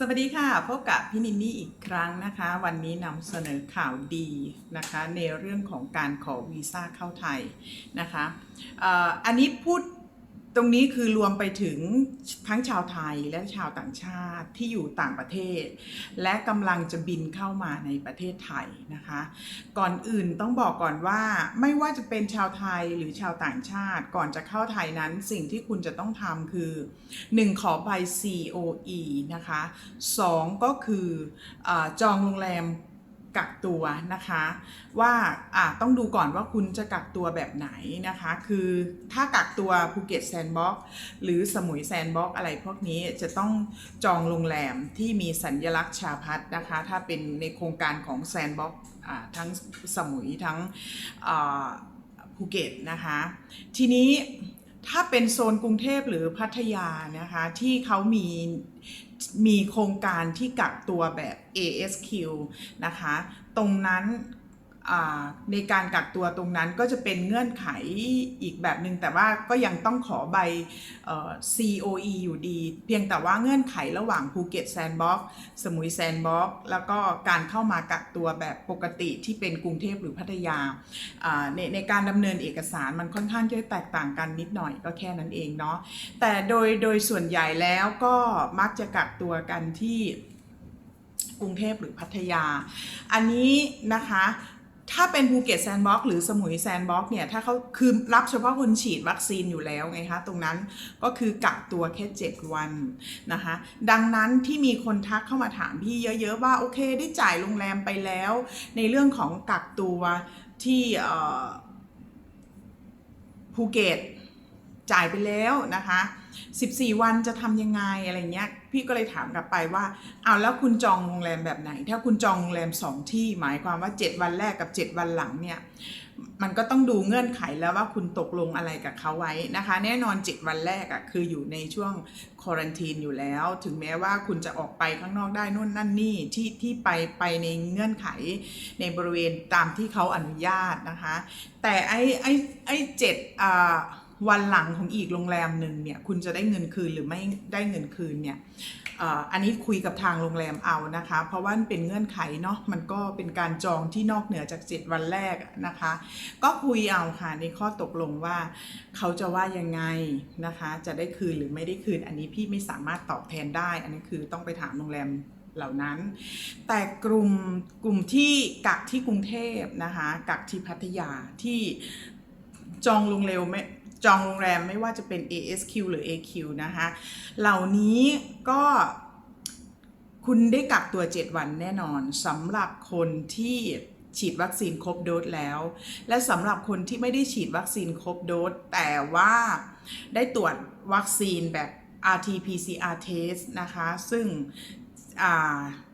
สวัสดีค่ะ พบกับพี่นินนี่อีกครั้งนะคะ วันนี้นำเสนอข่าวดีนะคะในเรื่องของการขอวีซ่าเข้าไทยนะคะอันนี้พูด ตรงนี้คือรวมไปถึงทั้งชาวไทยและชาวต่างชาติที่อยู่ต่างประเทศ และกำลังจะบินเข้ามาในประเทศไทยนะคะ ก่อนอื่นต้องบอกก่อนว่าไม่ว่าจะเป็นชาวไทยหรือชาวต่างชาติ ก่อนจะเข้าไทยนั้นสิ่งที่คุณจะต้องทำคือ 1 ขอใบ COE นะคะ 2 ก็คืออจองโรงแรม กักตัวนะคะ ว่าอะต้องดูก่อนว่าคุณจะกักตัวแบบไหนนะคะ คือถ้ากักตัวภูเก็ตแซนด์บ็อกหรือสมุยแซนด์บ็อกอะไรพวกนี้จะต้องจองโรงแรมที่มีสัญลักษณ์ชาพัฒนะคะ ถ้าเป็นในโครงการของแซนด์บ็อกทั้งสมุยทั้งภูเก็ตนะคะ ทีนี้ถ้าเป็นโซนกรุงเทพหรือพัทยานะคะที่เขามี มีโครงการที่กักตัวแบบ ASQ นะคะ ตรงนั้น ในการกักตัวตรงนั้นก็จะเป็นเงื่อนไขอีกแบบหนึ่งแต่ว่าก็ยังต้องขอใบอ COE อยู่ดี เพียงแต่ว่าเงื่อนไขระหว่างภูเก็ตแซนด์บ็อกสมุยแซนด์บ็อกแล้วก็การเข้ามากักตัวแบบปกติที่เป็นกรุงเทพหรือพัทยาอ่าในในการดำเนินเอกสารมันค่อนข้างจะแตกต่างกันนิดหน่อยก็แค่นั้นเองเนาะแต่โดยโดยส่วนใหญ่แล้วก็มักจะกักตัวกันที่กรุงเทพหรือพัทยา อันนี้นะคะ ถ้าเป็นภูเก็ตแซนด์บ็อกหรือสมุยแซนด์บ็อกเนี่ยถ้าเขาคือรับเฉพาะคนฉีดวัคซีนอยู่แล้วไงคะ ตรงนั้นก็คือกักตัวแค่ 7 วันนะคะ ดังนั้นที่มีคนทักเข้ามาถามพี่เยอะๆว่า โอเคได้จ่ายโรงแรมไปแล้ว ในเรื่องของกักตัวที่ภูเก็ตจ่ายไปแล้วนะคะ 14 วันจะทำยังไงอะไรเงี้ย พี่ก็เลยถามกลับไปว่าเอาแล้วคุณจองโรงแรมแบบไหน ถ้าคุณจองโรงแรม2ที่หมายความว่า 7 วันแรกกับ 7 วันหลังเนี่ยมันก็ต้องดูเงื่อนไขแล้วว่าคุณตกลงอะไรกับเขาไว้นะคะ แน่นอน 7 วันแรกอะ่ะคืออยู่ในช่วงควอรันทีนอยู่แล้ว ถึงแม้ว่าคุณจะออกไปข้างนอกได้นู่นนั่นนี่ที่ที่ไปไปในเงื่อนไขในบริเวณตามที่เขาอนุญาตนะคะ แต่ไอ้ไอ้ไอ้เจ็ดอ่า วันหลังของอีกโรงแรมหนึ่งเนี่ยคุณจะได้เงินคืนหรือไม่ได้เงินคืนเนี่ยอันนี้คุยกับทางโรงแรมเอานะคะ เพราะว่าเป็นเงื่อนไขเนาะมันก็เป็นการจองที่นอกเหนือจาก 7 วันแรกนะคะ ก็คุยเอาค่ะในข้อตกลงว่าเขาจะว่ายังไงนะคะ จะได้คืนหรือไม่ได้คืน อันนี้พี่ไม่สามารถตอบแทนได้ อันนี้คือต้องไปถามโรงแรมเหล่านั้น แต่กลุ่มกลุ่มที่กักที่กรุงเทพนะคะกักที่พัทยาที่จองโรงแรมไม่ จองโรงแรมไม่ว่าจะเป็น ASQ หรือ AQ นะคะ เหล่านี้ก็คุณได้กักตัว 7 วันแน่นอนสำหรับคนที่ฉีดวัคซีนครบโดสแล้ว และสำหรับคนที่ไม่ได้ฉีดวัคซีนครบโดสแต่ว่าได้ตรวจวัคซีนแบบ RT-PCR test นะคะ ซึ่ง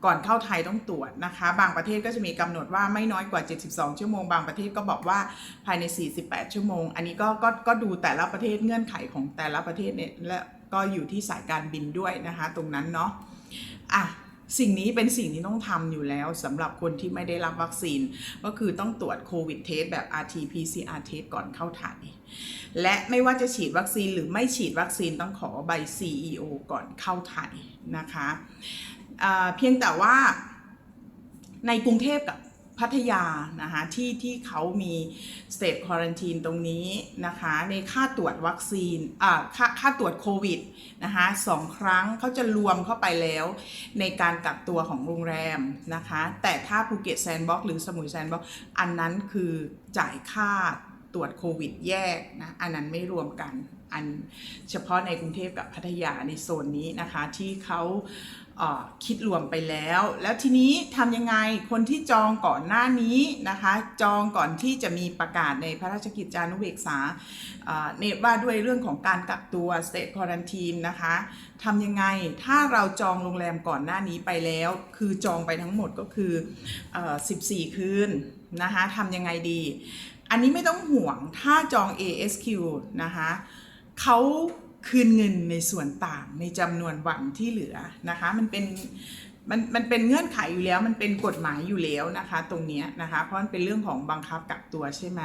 ก่อนเข้าไทยต้องตรวจนะคะ บางประเทศก็จะมีกำหนดว่าไม่น้อยกว่า 72 ชั่วโมง บางประเทศก็บอกว่าภายใน 48 ชั่วโมง อันนี้ก็ก็ก็ดูแต่ละประเทศเงื่อนไขของแต่ละประเทศเนี่ยและก็อยู่ที่สายการบินด้วยนะคะ ตรงนั้นเนาะอะสิ่งนี้เป็นสิ่งที่ต้องทำอยู่แล้วสำหรับคนที่ไม่ได้รับวัคซีน ก็คือต้องตรวจโควิดเทสแบบ RT-PCR test ก่อนเข้าไทย และไม่ว่าจะฉีดวัคซีนหรือไม่ฉีดวัคซีนต้องขอใบ CEO ก่อนเข้าไทยนะคะ เพียงแต่ว่าในกรุงเทพกับพัทยานะคะที่ที่เขามีสเต e ควอรันทีนตรงนี้นะคะในค่าตรวจวัคซีนอ่าค่าค่าตรวจโควิดนะคะสองครั้งเขาจะรวมเข้าไปแล้ว ในการกักตัวของโรงแรมนะคะแต่ถ้าภูเก็ตแซนด์บ็อกหรือสมุยแซนด์บ็อกอันนั้นคือจ่ายค่าตรวจโควิดแยกนะอันนั้นไม่รวมกันอันเฉพาะในกรุงเทพกับพัทยาในโซนนี้นะคะที่เขา คิดรวมไปแล้ว แล้วทีนี้ทำยังไงคนที่จองก่อนหน้านี้นะคะ จองก่อนที่จะมีประกาศในพระราชกิจจานุเบกษาเอ่อเนว่าด้วยเรื่องของการกักตัว state quarantine นะคะทำยังไงถ้าเราจองโรงแรมก่อนหน้านี้ไปแล้ว คือจองไปทั้งหมดก็คืออ14 คืนนะคะทำยังไงดี อันนี้ไม่ต้องห่วงถ้าจอง ASQ นะคะเขา คืนเงินในส่วนต่างในจำนวนวันที่เหลือนะคะ มันเป็นมันมันเป็นเงื่อนไขอยู่แล้วมันเป็นกฎหมายอยู่แล้วนะคะ ตรงนี้นะคะ เพราะมันเป็นเรื่องของบังคับกักตัวใช่ไหม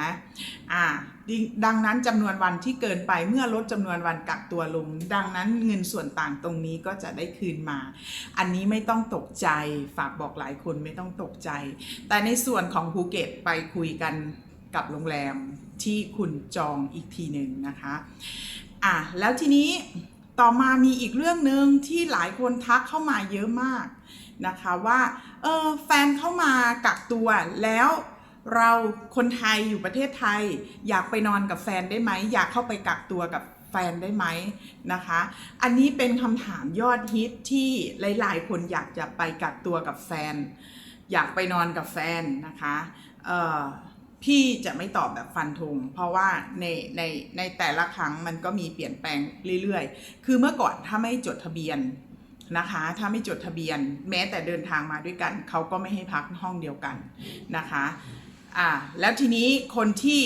อ่าด,ดังนั้นจำนวนวันที่เกินไปเมื่อลดจำนวนวันกักตัวลง ดังนั้นเงินส่วนต่างตรงนี้ก็จะได้คืนมา อันนี้ไม่ต้องตกใจฝากบอกหลายคนไม่ต้องตกใจ แต่ในส่วนของภูเก็ตไปคุยกันกับโรงแรมที่คุณจองอีกทีหนึ่งนะคะ อะแล้วทีนี้ต่อมามีอีกเรื่องหนึ่งที่หลายคนทักเข้ามาเยอะมากนะคะว่าเออแฟนเข้ามากักตัวแล้วเราคนไทยอยู่ประเทศไทย อยากไปนอนกับแฟนได้ไหม อยากเข้าไปกักตัวกับแฟนได้ไหมนะคะ อันนี้เป็นคำถามยอดฮิตที่หลาย ๆ คนอยากจะไปกักตัวกับแฟน อยากไปนอนกับแฟนนะคะเอ่อ พี่จะไม่ตอบแบบฟันธงเพราะว่าในในในแต่ละครั้งมันก็มีเปลี่ยนแปลงเรื่อยๆ คือเมื่อก่อนถ้าไม่จดทะเบียนนะคะ ถ้าไม่จดทะเบียน แม้แต่เดินทางมาด้วยกัน เขาก็ไม่ให้พักห้องเดียวกันนะคะอ่าแล้วทีนี้คนที่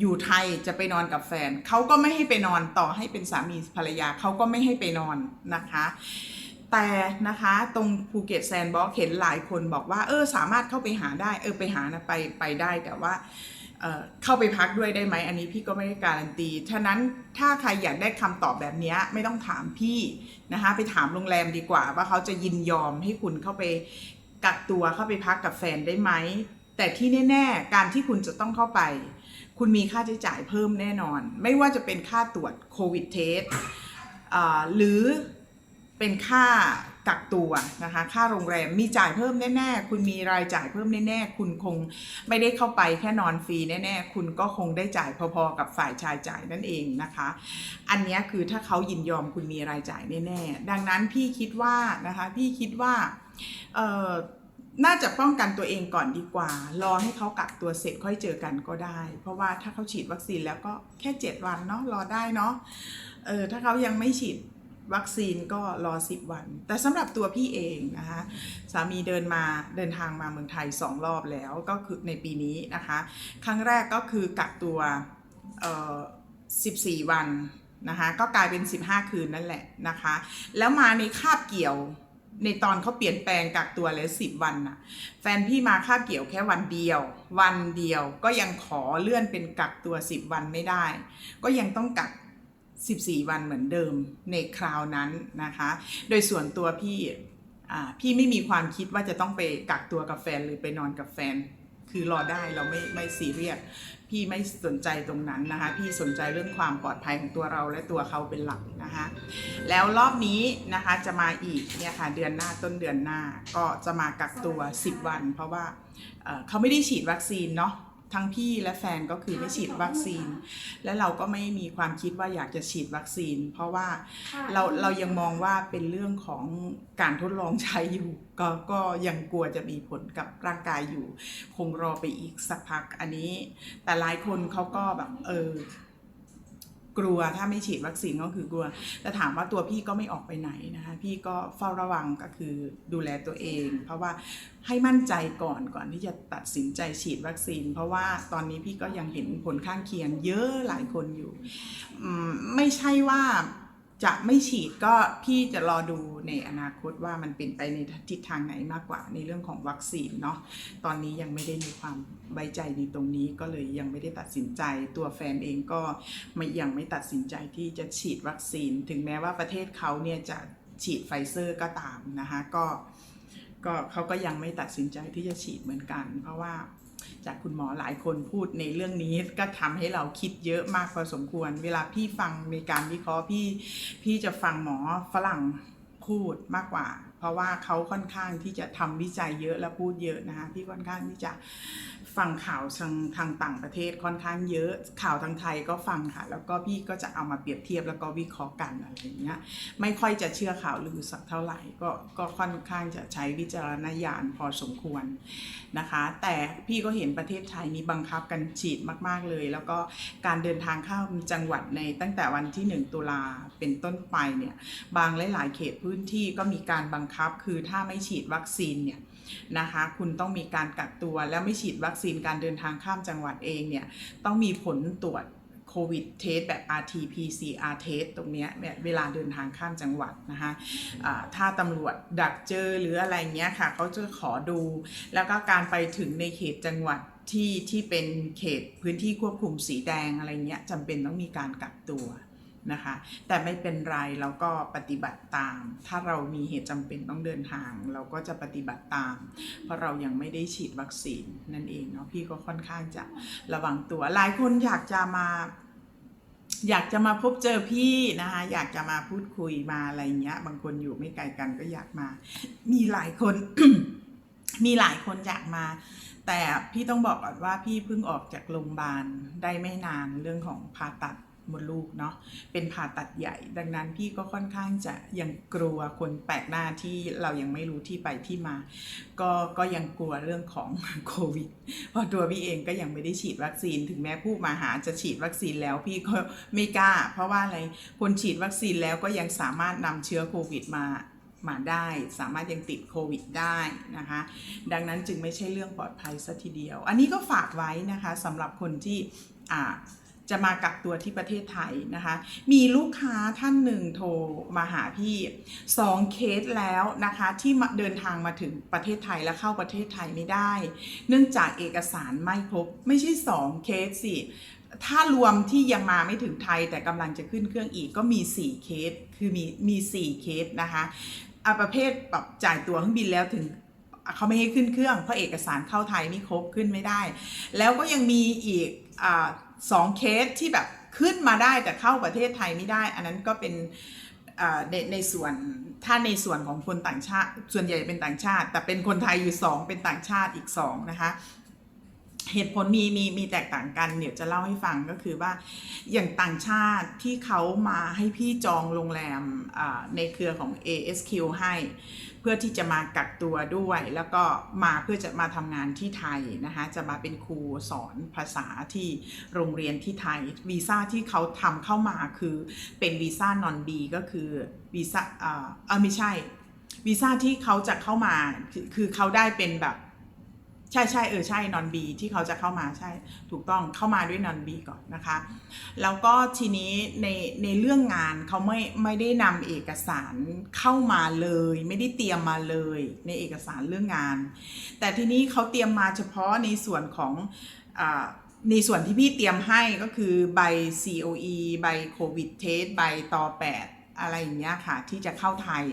อยู่ไทยจะไปนอนกับแฟน เขาก็ไม่ให้ไปนอนต่อให้เป็นสามีภรรยาเขาก็ไม่ให้ไปนอนนะคะ แต่นะคะตรงภูเก็ตแซนด์บ็อกเห็นหลายคนบอกว่า เออสามารถเข้าไปหาได้ เออไปหานะไปไปได้แต่ว่าเออเข้าไปพักด้วยได้ไหมอันนี้พี่ก็ไม่ได้การันตี ฉะนั้นถ้าใครอยากได้คำตอบแบบนี้ไม่ต้องถามพี่นะคะไปถามโรงแรมดีกว่า ว่าเขาจะยินยอมให้คุณเข้าไปกักตัวเข้าไปพักกับแฟนได้ไหม แต่ที่แน่ๆ การที่คุณจะต้องเข้าไป คุณมีค่าใช้จ่ายเพิ่มแน่นอน ไม่ว่าจะเป็นค่าตรวจโควิดเทสหรือ เป็นค่ากักตัวนะคะ ค่าโรงแรมมีจ่ายเพิ่มแน่ๆ คุณมีรายจ่ายเพิ่มแน่ๆ คุณคงไม่ได้เข้าไปแค่นอนฟรีแน่ๆ คุณก็คงได้จ่ายพอๆ กับฝ่ายชายจ่ายนั่นเองนะคะ อันนี้คือถ้าเขายินยอมคุณมีรายจ่ายแน่ๆ ดังนั้นพี่คิดว่านะคะพี่คิดว่าเอ่อน่าจะป้องกันตัวเองก่อนดีกว่า รอให้เขากักตัวเสร็จค่อยเจอกันก็ได้ เพราะว่าถ้าเขาฉีดวัคซีนแล้วก็แค่ 7 วันเนาะรอได้เนาะเออถ้าเขายังไม่ฉีด วัคซีนก็รอ 10 วัน แต่สำหรับตัวพี่เองนะคะสามีเดินมาเดินทางมาเมืองไทย 2 รอบแล้วก็คือในปีนี้นะคะ ครั้งแรกก็คือกักตัวเอ่อ14 วันนะคะก็กลายเป็น 15 คืนนั่นแหละนะคะ แล้วมาในคาบเกี่ยวในตอนเขาเปลี่ยนแปลงกักตัวแล้ว10วันน่ะ แฟนพี่มาคาบเกี่ยวแค่วันเดียว วันเดียวก็ยังขอเลื่อนเป็นกักตัว10วันไม่ได้ ก็ยังต้องกัก 14 วันเหมือนเดิมในคราวนั้นนะคะ โดยส่วนตัวพี่พี่ไม่มีความคิดว่าจะต้องไปกักตัวกับแฟนหรือไปนอนกับแฟน คือรอได้เราไม่ไม่ซีเรียสพี่ไม่สนใจตรงนั้นนะคะ พี่สนใจเรื่องความปลอดภัยของตัวเราและตัวเขาเป็นหลักนะคะ แล้วรอบนี้นะคะจะมาอีกเนี่ยค่ะเดือนหน้าต้นเดือนหน้าก็จะมากักตัว 10 วัน เพราะว่าเขาไม่ได้ฉีดวัคซีนเนาะ ทั้งพี่และแฟนก็คือไม่ฉีดวัคซีน และเราก็ไม่มีความคิดว่าอยากจะฉีดวัคซีน เพราะว่าเราเรายังมองว่าเป็นเรื่องของการทดลองใช้อยู่ ก็ก็ยังกลัวจะมีผลกับร่างกายอยู่ คงรอไปอีกสักพักอันนี้ แต่หลายคนเขาก็แบบเออ กลัวถ้าไม่ฉีดวัคซีนก็คือกลัว แต่ถามว่าตัวพี่ก็ไม่ออกไปไหนนะคะ พี่ก็เฝ้าระวังก็คือดูแลตัวเอง เพราะว่าให้มั่นใจก่อนก่อนที่จะตัดสินใจฉีดวัคซีน เพราะว่าตอนนี้พี่ก็ยังเห็นผลข้างเคียงเยอะหลายคนอยู่ ไม่ใช่ว่า จะไม่ฉีดก็พี่จะรอดูในอนาคตว่ามันเป็นไปในทิศทางไหนมากกว่าในเรื่องของวัคซีนเนาะตอนนี้ยังไม่ได้มีความไว้ใจในตรงนี้ก็เลยยังไม่ได้ตัดสินใจ ตัวแฟนเองก็ไม่ยังไม่ตัดสินใจที่จะฉีดวัคซีน ถึงแม้ว่าประเทศเขาเนี่ยจะฉีดไฟเซอร์ก็ตามนะคะก็ก็เขาก็ยังไม่ตัดสินใจที่จะฉีดเหมือนกัน เพราะว่า จากคุณหมอหลายคนพูดในเรื่องนี้ก็ทำให้เราคิดเยอะมากพอสมควร เวลาพี่ฟังในการวิเคราะห์พี่พี่จะฟังหมอฝรั่งพูดมากกว่า ราะว่าเขาค่อนข้างที่จะทำวิจัยเยอะและพูดเยอะนะคะพี่ค่อนข้างที่จะฟังข่าวทางทางต่างประเทศค่อนข้างเยอะข่าวทางไทยก็ฟังค่ะ แล้วก็พี่ก็จะเอามาเปรียบเทียบแล้วก็วิเคราะห์กันอะไรอย่างเงี้ยไม่ค่อยจะเชื่อข่าวลือสักเท่าไหร่ก็ก็ค่อนข้างจะใช้วิจารณญาณพอสมควรนะคะ แต่พี่ก็เห็นประเทศไทยนี้บังคับกันฉีดมาก ๆเลย แล้วก็การเดินทางเข้าจังหวัดในตั้งแต่วันที่ 1 ตุลาเป็นต้นไปเนี่ยบางหลาย ๆ เขตพื้นที่ก็มีการบังคับคือถ้าไม่ฉีดวัคซีนเนี่ยนะคะ คุณต้องมีการกักตัวแล้วไม่ฉีดวัคซีนการเดินทางข้ามจังหวัดเองเนี่ยต้องมีผลตรวจโควิดเทสแบบ rt pcr เทสตรงเนี้ยเวลาเดินทางข้ามจังหวัดนะคะอ่าถ้าตำรวจดักเจอหรืออะไรเงี้ยค่ะเขาจะขอดู แล้วก็การไปถึงในเขตจังหวัดที่ที่เป็นเขตพื้นที่ควบคุมสีแดงอะไรเงี้ยจำเป็นต้องมีการกักตัว นะคะ แต่ไม่เป็นไรเราก็ปฏิบัติตาม ถ้าเรามีเหตุจำเป็นต้องเดินทาง เราก็จะปฏิบัติตาม เพราะเรายังไม่ได้ฉีดวัคซีนนั่นเองเนาะพี่ก็ค่อนข้างจะระวังตัว หลายคนอยากจะมาอยากจะมาพบเจอพี่นะคะอยากจะมาพูดคุยมาอะไรเงี้ย บางคนอยู่ไม่ไกลกันก็อยากมา มีหลายคนมีหลายคนอยากมา แต่พี่ต้องบอกก่อนว่าพี่เพิ่งออกจากโรงพยาบาลได้ไม่นานเรื่องของผ่าตัด มดลูกเนาะเป็นผ่าตัดใหญ่ ดังนั้นพี่ก็ค่อนข้างจะยังกลัวคนแปลกหน้าที่เรายังไม่รู้ที่ไปที่มา ก็ก็ยังกลัวเรื่องของโควิดเพราะตัวพี่เองก็ยังไม่ได้ฉีดวัคซีน ถึงแม้ผู้มาหาจะฉีดวัคซีนแล้วพี่ก็ไม่กล้า เพราะว่าอะไรคนฉีดวัคซีนแล้วก็ยังสามารถนำเชื้อโควิดมามาได้สามารถยังติดโควิดได้นะคะ ดังนั้นจึงไม่ใช่เรื่องปลอดภัยซะทีเดียว อันนี้ก็ฝากไว้นะคะสำหรับคนที่อ่า จะมากักตัวที่ประเทศไทยนะคะ มีลูกค้าท่านหนึ่งโทรมาหาพี่สองเคสแล้วนะคะที่เดินทางมาถึงประเทศไทยและเข้าประเทศไทยไม่ได้ เนื่องจากเอกสารไม่ครบ ไม่ใช่สองเคสสิถ้ารวมที่ยังมาไม่ถึงไทยแต่กำลังจะขึ้นเครื่องอีกก็มี 4 เคส คือมีมี4เคสนะคะอะประเภทแบบจ่ายตั๋วเครื่องบินแล้วถึงเขาไม่ให้ขึ้นเครื่องเพราะเอกสารเข้าไทยไม่ครบขึ้นไม่ได้ แล้วก็ยังมีอีก สองเคสที่แบบขึ้นมาได้แต่เข้าประเทศไทยไม่ได้ อันนั้นก็เป็นในในส่วนถ้าในส่วนของคนต่างชาติ ส่วนใหญ่เป็นต่างชาติ แต่เป็นคนไทยอยู่สองเป็นต่างชาติอีกสองนะคะ เหตุผลมีมีมีแตกต่างกัน เดี๋ยวจะเล่าให้ฟังก็คือว่าอย่างต่างชาติที่เขามาให้พี่จองโรงแรมในเครือของ ASQ ให้เพื่อที่จะมากักตัวด้วย แล้วก็มาเพื่อจะมาทำงานที่ไทยนะคะจะมาเป็นครูสอนภาษาที่โรงเรียนที่ไทยวีซ่าที่เขาทำเข้ามาคือเป็นวีซ่านอนบีก็คือวีซ่าเออไม่ใช่วีซ่าที่เขาจะเข้ามาคือเขาได้เป็นแบบ ใช่ใช่เออใช่นอนบีที่เขาจะเข้ามาใช่ถูกต้องเข้ามาด้วยนอนบีก่อนนะคะ แล้วก็ทีนี้ในในเรื่องงานเขาไม่ไม่ได้นำเอกสารเข้ามาเลย ไม่ได้เตรียมมาเลย ในเอกสารเรื่องงาน แต่ทีนี้เขาเตรียมมาเฉพาะในส่วนของอาในส่วนที่พี่เตรียมให้ก็คือใบ COE ใบโควิดเทสใบตอ8อะไรอย่างเงี้ยค่ะ ที่จะเข้าไทย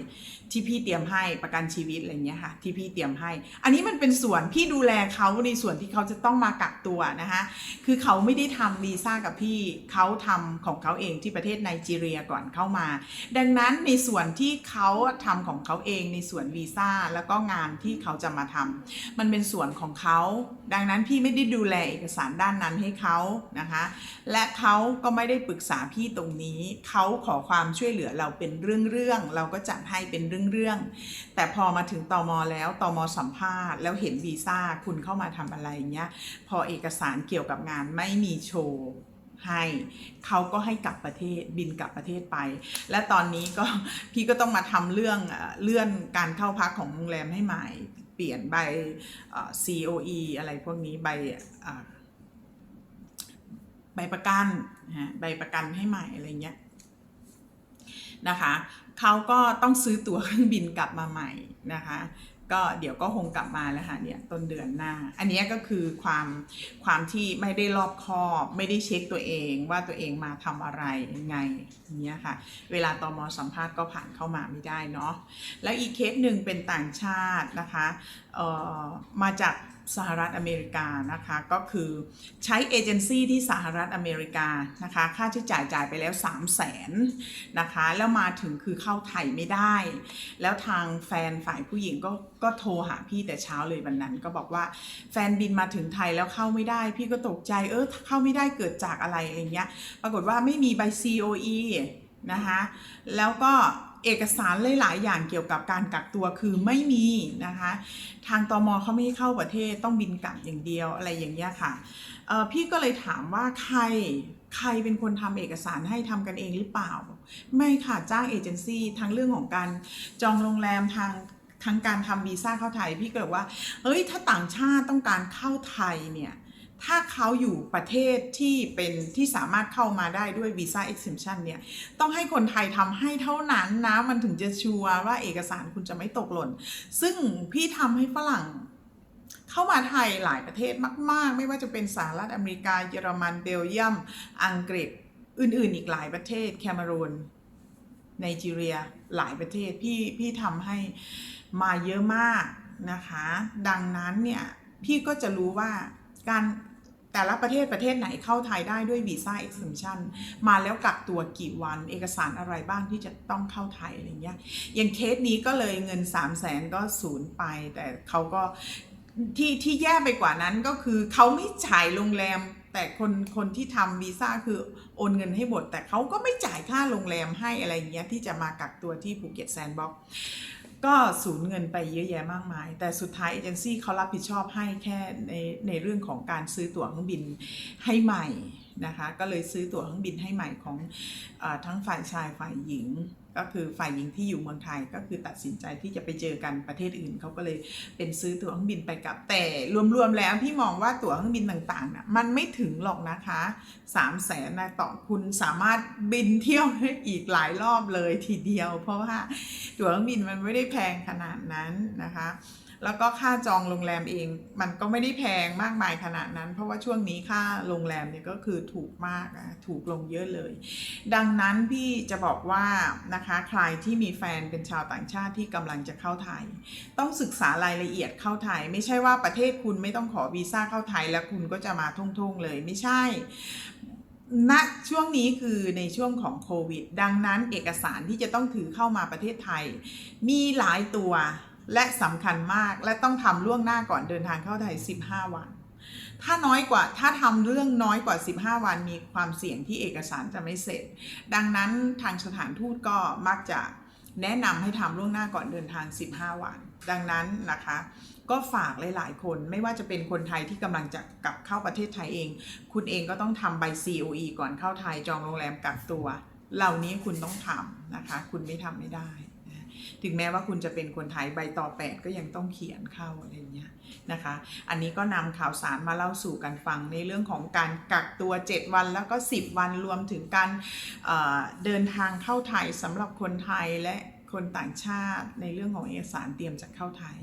ที่พี่เตรียมให้ประกันชีวิตอะไรเงี้ยค่ะที่พี่เตรียมให้ อันนี้มันเป็นส่วนพี่ดูแลเขาในส่วนที่เขาจะต้องมากักตัวนะคะคือเขาไม่ได้ทำวีซ่ากับพี่เขาทำของเขาเองที่ประเทศไนจีเรียก่อนเข้ามา ดังนั้นในส่วนที่เขาทำของเขาเองในส่วนวีซ่าแล้วก็งานที่เขาจะมาทำมันเป็นส่วนของเขา ดังนั้นพี่ไม่ได้ดูแลเอกสารด้านนั้นให้เขานะคะและเขาก็ไม่ได้ปรึกษาพี่ตรงนี้เขาขอความช่วยเหลือเราเป็นเรื่องๆเราก็จัดให้เป็นเรื่องๆแต่พอมาถึงตอมแล้วตอมสัมภาษณ์แล้วเห็นวีซ่าคุณเข้ามาทำอะไรเงี้ยพอเอกสารเกี่ยวกับงานไม่มีโชว์ให้เขาก็ให้กลับประเทศบินกลับประเทศไป และตอนนี้ก็พี่ก็ต้องมาทำเรื่องเลื่อนการเข้าพักของโรงแรมให้ใหม่ เปลี่ยนใบ COE อะไรพวกนี้ใบใบประกันใบประกันให้ใหม่อะไรเงี้ย นะคะเขาก็ต้องซื้อตั๋วเครื่องบินกลับมาใหม่นะคะก็เดี๋ยวก็คงกลับมาแล้วค่ะเนี่ยต้นเดือนหน้า อันนี้ก็คือความความที่ไม่ได้รอบคอบ ไม่ได้เช็คตัวเองว่าตัวเองมาทำอะไรยังไงอย่างเงี้ยค่ะ เวลาตอมสัมภาษณ์ก็ผ่านเข้ามาไม่ได้เนาะแล้วอีกเคสหนึ่งเป็นต่างชาตินะคะเอ่อมาจาก สหรัฐอเมริกานะคะก็คือใช้เอเจนซี่ที่สหรัฐอเมริกานะคะค่าใช้จ่ายจ่ายไปแล้ว 3 0 0แสนนะคะแล้วมาถึงคือเข้าไทยไม่ได้ แล้วทางแฟนฝ่ายผู้หญิงก็ก็โทรหาพี่แต่เช้าเลยวันนั้น ก็บอกว่าแฟนบินมาถึงไทยแล้วเข้าไม่ได้ พี่ก็ตกใจเออเข้าไม่ได้เกิดจากอะไรอย่างเงี้ยปรากฏว่าไม่มีใบ COE นะคะแล้วก็ เอกสารหลาย ๆ อย่างเกี่ยวกับการกักตัวคือไม่มีนะคะ ทางตมเขาไม่ให้เข้าประเทศต้องบินกลับอย่างเดียวอะไรอย่างเงี้ยค่ะพี่ก็เลยถามว่าใครใครเป็นคนทำเอกสารให้ทำกันเองหรือเปล่า ไม่ค่ะจ้างเอเจนซี่ทั้งเรื่องของการจองโรงแรมทางทั้งการทำวีซ่าเข้าไทย พี่ก็เลยว่าเอ้ยถ้าต่างชาติต้องการเข้าไทยเนี่ย ถ้าเขาอยู่ประเทศที่เป็นที่สามารถเข้ามาได้ด้วยวีซ่า exemption เนี่ย ต้องให้คนไทยทำให้เท่านั้นนะ มันถึงจะชัวร์ว่าเอกสารคุณจะไม่ตกหล่น ซึ่งพี่ทำให้ฝรั่งเข้ามาไทยหลายประเทศมาก ๆ ไม่ว่าจะเป็นสหรัฐอเมริกา เยอรมัน เบลเยียม อังกฤษ อื่น ๆ อีกหลายประเทศ แคนารูนไนจีเรีย หลายประเทศ พี่ พี่ทำให้มาเยอะมากนะคะ ดังนั้นเนี่ย พี่ก็จะรู้ว่าการ แต่ละประเทศประเทศไหนเข้าไทยได้ด้วยวีซ่า exemption มาแล้วกักตัวกี่วันเอกสารอะไรบ้างที่จะต้องเข้าไทยอะไรเงี้ยอย่างเคสนี้ก็เลยเงิน 3 0 0แสนก็ศูนย์ไป แต่เขาก็ที่ที่แย่ไปกว่านั้นก็คือเขาไม่จ่ายโรงแรม แต่คนคนที่ทำวีซ่าคือโอนเงินให้หมด แต่เขาก็ไม่จ่ายค่าโรงแรมให้อะไรเงี้ยที่จะมากักตัวที่ภูเก็ตแซนด์บ็อกซ์ ก็สูญเงินไปเยอะแยะมากมาย แต่สุดท้ายเอเจนซี่เขารับผิดชอบให้แค่ในในเรื่องของการซื้อตั๋วเครื่องบินให้ใหม่นะคะ ก็เลยซื้อตั๋วเครื่องบินให้ใหม่ของอทั้งฝ่ายชายฝ่ายหญิง ก็คือฝ่ายหญิงที่อยู่เมืองไทยก็คือตัดสินใจที่จะไปเจอกันประเทศอื่นเขาก็เลยเป็นซื้อตั๋วเครื่องบินไปกลับแต่รวมๆแล้วพี่มองว่าตั๋วเครื่องบินต่างๆน่ะมันไม่ถึงหรอกนะคะ3ามแสนนะต่อคุณสามารถบินเที่ยวได้อีกหลายรอบเลยทีเดียว เพราะว่าตั๋วเครื่องบินมันไม่ได้แพงขนาดนั้นนะคะ แล้วก็ค่าจองโรงแรมเอง มันก็ไม่ได้แพงมากมายขนาดนั้น เพราะว่าช่วงนี้ค่าโรงแรมเนี่ยก็คือถูกมากนะถูกลงเยอะเลย ดังนั้นพี่จะบอกว่านะคะใครที่มีแฟนเป็นชาวต่างชาติที่กำลังจะเข้าไทย ต้องศึกษารายละเอียดเข้าไทย ไม่ใช่ว่าประเทศคุณไม่ต้องขอวีซ่าเข้าไทย แล้วคุณก็จะมาท่งๆเลยไม่ใช่ณช่วงนี้คือในช่วงของโควิด ดังนั้นเอกสารที่จะต้องถือเข้ามาประเทศไทย มีหลายตัว และสำคัญมากและต้องทำล่วงหน้าก่อนเดินทางเข้าไทย 15 วัน ถ้าน้อยกว่าถ้าทำเรื่องน้อยกว่า 15 วันมีความเสี่ยงที่เอกสารจะไม่เสร็จ ดังนั้นทางสถานทูตก็มักจะแนะนำให้ทำล่วงหน้าก่อนเดินทาง 15 วัน ดังนั้นนะคะก็ฝากหลาย ๆ คนไม่ว่าจะเป็นคนไทยที่กำลังจะกลับเข้าประเทศไทยเอง คุณเองก็ต้องทำใบ COE ก่อนเข้าไทยจองโรงแรมกักตัว เหล่านี้คุณต้องทำนะคะ คุณไม่ทำไม่ได้ ถึงแม้ว่าคุณจะเป็นคนไทยใบต่อแปดก็ยังต้องเขียนเข้าอะไรเงี้ยนะคะ อันนี้ก็นำข่าวสารมาเล่าสู่กันฟังในเรื่องของการกักตัว 7 วันแล้วก็ 10 วันรวมถึงการเเดินทางเข้าไทยสำหรับคนไทยและคนต่างชาติในเรื่องของเอกสารเตรียมจะเข้าไทย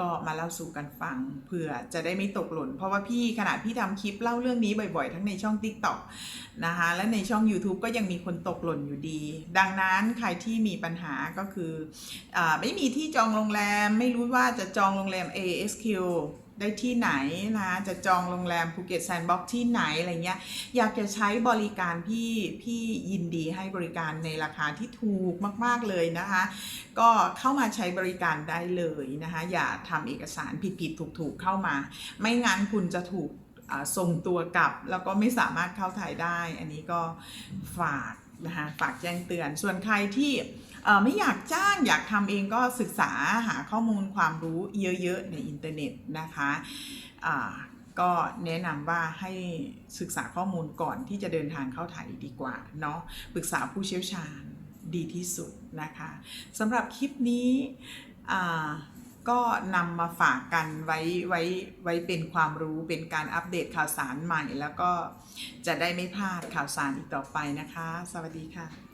ก็มาเล่าสู่กันฟังเผื่อจะได้ไม่ตกหล่น เพราะว่าพี่ขนาดพี่ทำคลิปเล่าเรื่องนี้บ่อยๆ ทั้งในช่อง TikTok นะคะและในช่อง YouTube ก็ยังมีคนตกหล่นอยู่ดี ดังนั้นใครที่มีปัญหาก็คืออไม่มีที่จองโรงแรมไม่รู้ว่าจะจองโรงแรม ASQ ได้ที่ไหนนะจะจองโรงแรมภูเก็ตแซนด์บ็อกที่ไหนอะไรเงี้ยอยากจะใช้บริการพี่พี่ยินดีให้บริการในราคาที่ถูกมาก ๆ เลยนะคะ ก็เข้ามาใช้บริการได้เลยนะคะอย่าทำเอกสารผิดๆถูกๆเข้ามา ไม่งั้นคุณจะถูกส่งตัวกลับ แล้วก็ไม่สามารถเข้าไทยได้ อันนี้ก็ฝาก นะคะฝากแจ้งเตือนส่วนใครที่ไม่อยากจ้างอยากทำเองก็ศึกษาหาข้อมูลความรู้เยอะๆในอินเทอร์เน็ตนะคะก็แนะนำว่าให้ศึกษาข้อมูลก่อนที่จะเดินทางเข้าไทยดีกว่าเนาะปรึกษาผู้เชี่ยวชาญดีที่สุดนะคะสำหรับคลิปนี้ ก็นำมาฝากกันไว้ไว้ไว้เป็นความรู้เป็นการอัปเดตข่าวสารใหม่ แล้วก็จะได้ไม่พลาดข่าวสารอีกต่อไปนะคะ สวัสดีค่ะ